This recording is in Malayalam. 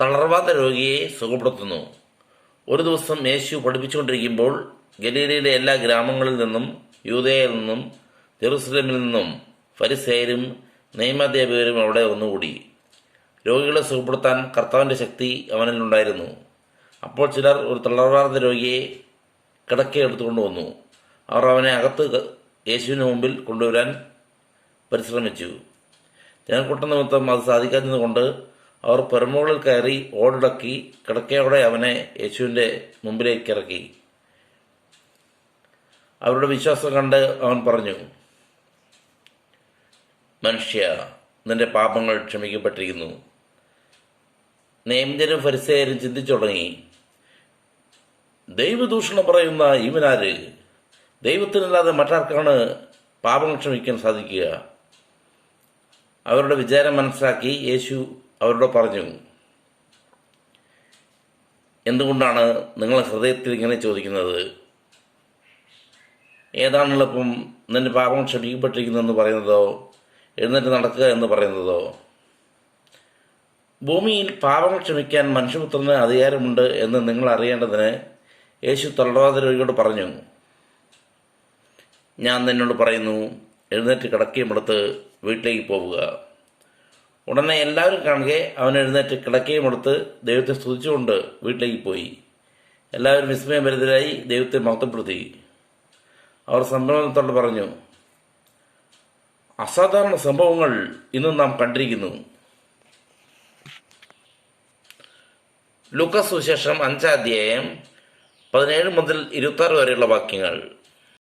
തളർവാത്ത രോഗിയെ സുഖപ്പെടുത്തുന്നു. ഒരു ദിവസം യേശു പഠിപ്പിച്ചുകൊണ്ടിരിക്കുമ്പോൾ ഗലീലയിലെ എല്ലാ ഗ്രാമങ്ങളിൽ നിന്നും യൂതയിൽ നിന്നും ജെറുസലേമിൽ നിന്നും ഫരിസേരും നിയമദേവരും അവിടെ ഒന്നുകൂടി. രോഗികളെ സുഖപ്പെടുത്താൻ കർത്താവിന്റെ ശക്തി അവനിലുണ്ടായിരുന്നു അപ്പോൾ ചിലർ ഒരു തളർവാർന്ന രോഗിയെ കിടക്കെ എടുത്തുകൊണ്ട് വന്നു. അവർ അവനെ അകത്ത് യേശുവിന് മുമ്പിൽ കൊണ്ടുവരാൻ പരിശ്രമിച്ചു. ജനക്കൂട്ട നിമിത്തം അത് സാധിക്കാത്തതുകൊണ്ട് അവർ പെരുമുകളിൽ കയറി ഓടിടക്കി കിടക്കയോടെ അവനെ യേശുവിന്റെ മുമ്പിലേക്ക് ഇറക്കി അവരുടെ വിശ്വാസം കണ്ട് അവൻ പറഞ്ഞു മനുഷ്യ നിന്റെ പാപങ്ങൾ ക്ഷമിക്കപ്പെട്ടിരിക്കുന്നു. നിയമജനും ഫരിസേരും ചിന്തിച്ചു തുടങ്ങി. ദൈവദൂഷണം പറയുന്ന ഇവനാര് ദൈവത്തിനല്ലാതെ മറ്റാർക്കാണ് പാപങ്ങൾ ക്ഷമിക്കാൻ സാധിക്കുക? അവരുടെ വിചാരം മനസ്സിലാക്കി യേശു അവരോട് പറഞ്ഞു എന്തുകൊണ്ടാണ് നിങ്ങളെ ഹൃദയത്തിൽ ഇങ്ങനെ ചോദിക്കുന്നത്? ഏതാണ് എളുപ്പം നിന്റെ പാപം ക്ഷമിക്കപ്പെട്ടിരിക്കുന്നതെന്ന് പറയുന്നതോ എഴുന്നേറ്റ് നടക്കുക എന്ന് പറയുന്നതോ? ഭൂമിയിൽ പാപങ്ങൾ ക്ഷമിക്കാൻ മനുഷ്യപുത്രന് അധികാരമുണ്ട് എന്ന് നിങ്ങൾ അറിയേണ്ടതിന് യേശു തൊള്ളവാതിരോഗിയോട് പറഞ്ഞു ഞാൻ നിന്നോട് പറയുന്നു എഴുന്നേറ്റ് കിടക്കുകയുമെടുത്ത് വീട്ടിലേക്ക് പോവുക. ഉടനെ എല്ലാവരും കാണുകെ അവൻ എഴുന്നേറ്റ് കിടക്കുകയുമെടുത്ത് ദൈവത്തെ സ്തുതിച്ചുകൊണ്ട് വീട്ടിലേക്ക് പോയി. എല്ലാവരും വിസ്മയഭരിതരായി ദൈവത്തെ മഹത്വപ്പെടുത്തി. അവർ സംഭവത്തോട് പറഞ്ഞു അസാധാരണ സംഭവങ്ങൾ ഇന്ന് നാം കണ്ടിരിക്കുന്നു. ലുക്കസ് സുശേഷം അഞ്ചാം അധ്യായം പതിനേഴ് മുതൽ ഇരുപത്തി വരെയുള്ള വാക്യങ്ങൾ.